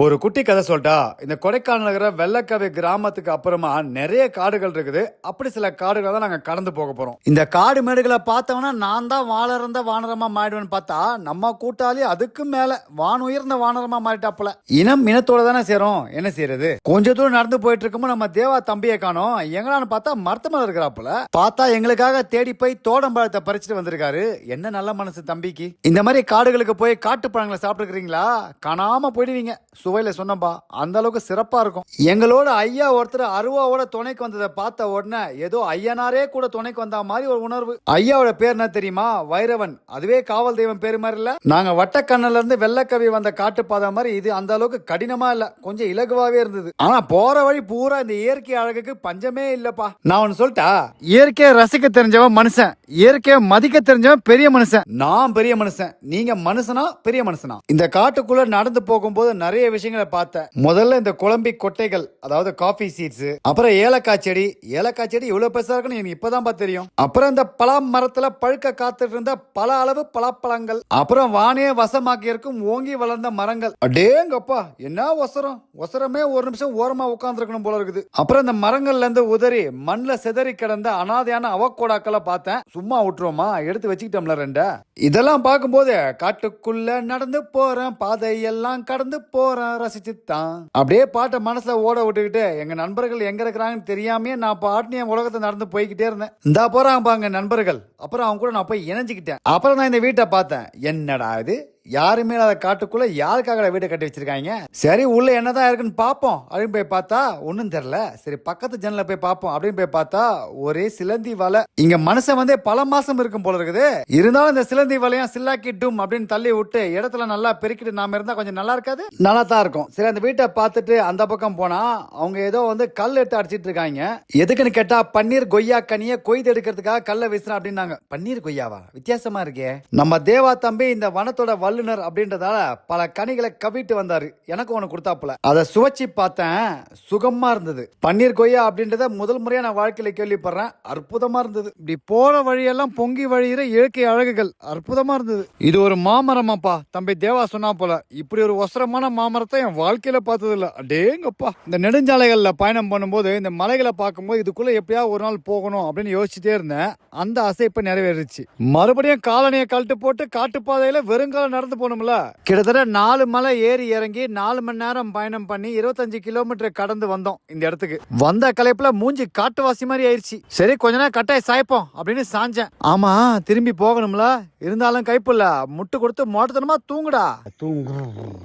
ஒரு குட்டி கதை சொல்லிட்டா இந்த கொடைக்கானல் நகர வெள்ளக்கவை கிராமத்துக்கு அப்புறமா நிறைய காடுகள் இருக்குது. அப்படி சில காடுகளை தான் நாங்கள் கடந்து போக போகிறோம் இந்த காடு மேடுகளை பார்த்தோம்னா நான் தான் வானரந்த வானரமாக மாறிடுவேன்னு பார்த்தா நம்ம கூட்டாளி அதுக்கு மேலே வான் உயர்ந்த வானரமாக மாறிட்டாப்புல. இனம் இனத்தோட தானே சேரும். என்ன செய்யறது? கொஞ்ச தூரம் நடந்து போயிட்டு இருக்கும்போது நம்ம தேவா தம்பியை காணோம். எங்களான்னு பார்த்தா மரத்து இருக்கிறாப்புல. பார்த்தா எங்களுக்காக தேடி போய் தோடம்பழத்தை பறிச்சுட்டு வந்திருக்காரு. என்ன நல்ல மனசு தம்பிக்கு. இந்த மாதிரி காடுகளுக்கு போய் காட்டு பழங்களை சாப்பிட்டுக்கிறீங்களா காணாமல் போயிடுவீங்க. சுவையில சொன்னப்பா அந்த அளவுக்கு சிறப்பா இருக்கும். எங்களோட ஐயா ஒருத்தர் அருவாவோட துணைக்கு வந்ததை பார்த்த உடனே ஏதோ ஐயனாரே கூட துணைக்கு வந்த மாதிரி ஒரு உணர்வு. ஐயாவோட பேர் என்ன தெரியுமா? வைரவன். அதுவே காவல் தெய்வம் பேரு மாதிரி இல்ல? நாங்க வட்டக்கண்ணுல இருந்து வெள்ளக்கவி வந்த காட்டுப்பாதை மாதிரி இது அந்த அளவுக்கு கடினமா இல்ல. கொஞ்சம் இலகுவாவே இருந்தது. ஆனா போற வழி பூரா இந்த இயற்கை அழகுக்கு பஞ்சமே இல்லப்பா. நான் ஒன்னு சொல்லிட்டா? இயற்கையை ரசிக்க தெரிஞ்சவன் மனுஷன். இயற்கையை மதிக்க தெரிஞ்சவன் பெரிய மனுஷன். நான் பெரிய மனுஷன். நீங்க மனுஷனா பெரிய மனுஷனா. இந்த காட்டுக்குள்ள நடந்து போகும்போது நிறைய விஷயம் விஷயங்களை பார்த்தேன். முதல்ல இந்த குழம்பி கொட்டைகள் அதாவது காஃபி சீட்ஸ் அப்புறம் ஏலக்காய் செடி. ஏலக்காய் செடி இவ்வளவு பெருசா இருக்குன்னு எனக்கு இப்பதான் பார்த்து தெரியும். அப்புறம் இந்த பலா மரத்துல பழுக்க காத்துட்டு இருந்த பல அளவு பலாப்பழங்கள். அப்புறம் வானே வசமாக்கி இருக்கும் ஓங்கி வளர்ந்த மரங்கள். அடேங்கப்பா என்ன ஒசரம்? ஒசரமே ஒரு நிமிஷம் ஓரமா உட்கார்ந்துருக்கணும் போல இருக்குது. அப்புறம் இந்த மரங்கள்ல இருந்து உதறி மண்ல சிதறி கிடந்த அனாதையான அவக்கோடாக்களை பார்த்தேன். சும்மா விட்டுருவோமா? எடுத்து வச்சுக்கிட்டோம்ல ரெண்ட. இதெல்லாம் பார்க்கும்போது காட்டுக்குள்ள நடந்து போறேன். பாதையெல்லாம் கடந்து போறேன். ரசிச்சுத்தான். அப்படியே பாட்டை மனசுல ஓட விட்டுக்கிட்டு எங்க நண்பர்கள் எங்க இருக்கிறாங்கன்னு தெரியாமயே நான் பாட்டு என் உலகத்தை நடந்து போய்கிட்டே இருந்தேன். இந்தா போறாங்க பாங்க நண்பர்கள். அப்புறம் அவங்க கூட நான் போய் இணைஞ்சுக்கிட்டேன். அப்புறம் நான் இந்த வீட்டை பார்த்தேன். என்னடா இது? யாருமே இல்லாத காட்டுக்குள்ள யாருக்காக வீட்டை கட்டி வச்சிருக்காங்க? சரி உள்ள என்னதான் இருக்குன்னு பார்ப்போம் அப்படின்னு போய் பார்த்தா ஒன்றும் தெரியல. சரி பக்கத்து ஜன்னல போய் பார்ப்போம் அப்படின்னு போய் பார்த்தா ஒரே சிலந்தி வலை. இங்க மனுஷன் வந்து பல மாசம் இருக்கும் போல இருக்குது. இருந்தாலும் இந்த சிலந்தி வலையும் சில்லாக்கிட்டும் அப்படின்னு தள்ளி விட்டு இடத்துல நல்லா பெருக்கிட்டு நாம இருந்தா கொஞ்சம் நல்லா இருக்காது? நல்லா தான் இருக்கும். சரி அந்த வீட்டை பார்த்துட்டு அந்த பக்கம் போனா அவங்க ஏதோ வந்து கல் எடுத்து அடிச்சிட்டு இருக்காங்க. எதுக்குன்னு கேட்டா பன்னீர் கொய்யா கனிய கொய்து எடுக்கிறதுக்காக கல்ல வீசுறேன் அப்படின்னாங்க. பன்னீர் கொய்யாவா? வித்தியாசமா இருக்கே. நம்ம தேவா தம்பி இந்த வனத்தோட வல்லுனர் அப்படின்றதால பல கனிகளை கவிட்டு வந்தாரு. எனக்கு ஒன்று கொடுத்தாப்புல. அதை சுவைச்சி பார்த்தேன். சுகமா இருந்தது. பன்னீர் கொய்யா அப்படின்றத முதல் முறையாக நான் வாழ்க்கையில கேள்விப்படுறேன். அற்புதமா இருந்தது. இப்படி போகிற வழியெல்லாம் பொங்கி வழியிற இயற்கை அழகுகள் அற்புதமா இருந்தது. இது ஒரு மாமரமாப்பா. தம்பி தேவா சொன்னா போல. இப்படி ஒரு ஒசரமான மாமரத்தை என் வாழ்க்கையில பார்த்தது அடேங்கப்பா. இந்த நெடுஞ்சாலைகள்ல பயணம் பண்ணும்போது இந்த மலைகளை பார்க்கும்போது இதுக்குள்ள எப்படியா ஒரு நாள் போகணும் அப்படின்னு யோசிச்சுட்டே இருந்தேன். அந்த ஆசை இப்போ நிறைவேறிச்சு. மறுபடியும் காலனியை கழட்டு போட்டு காட்டுப்பாதையில வெறுங்கால நடந்து போகணும்ல கிட்டத்தட்ட நாலு மலை ஏறி இறங்கி நாலு மணி நேரம் பயணம் பண்ணி இருபத்தஞ்சு கிலோமீட்டர் கடந்து வந்தோம் இந்த இடத்துக்கு. வந்த கலைப்புல மூஞ்சி காட்டுவாசி மாதிரி ஆயிடுச்சு சரி கொஞ்ச நேரம் கட்டாய சாய்ப்போம் அப்படின்னு சாஞ்சேன். ஆமா திரும்பி போகணும்ல. இருந்தாலும் கைப்புல்ல முட்டு கொடுத்து மோட்டத்தனமா தூங்குடா. தூங்கும்.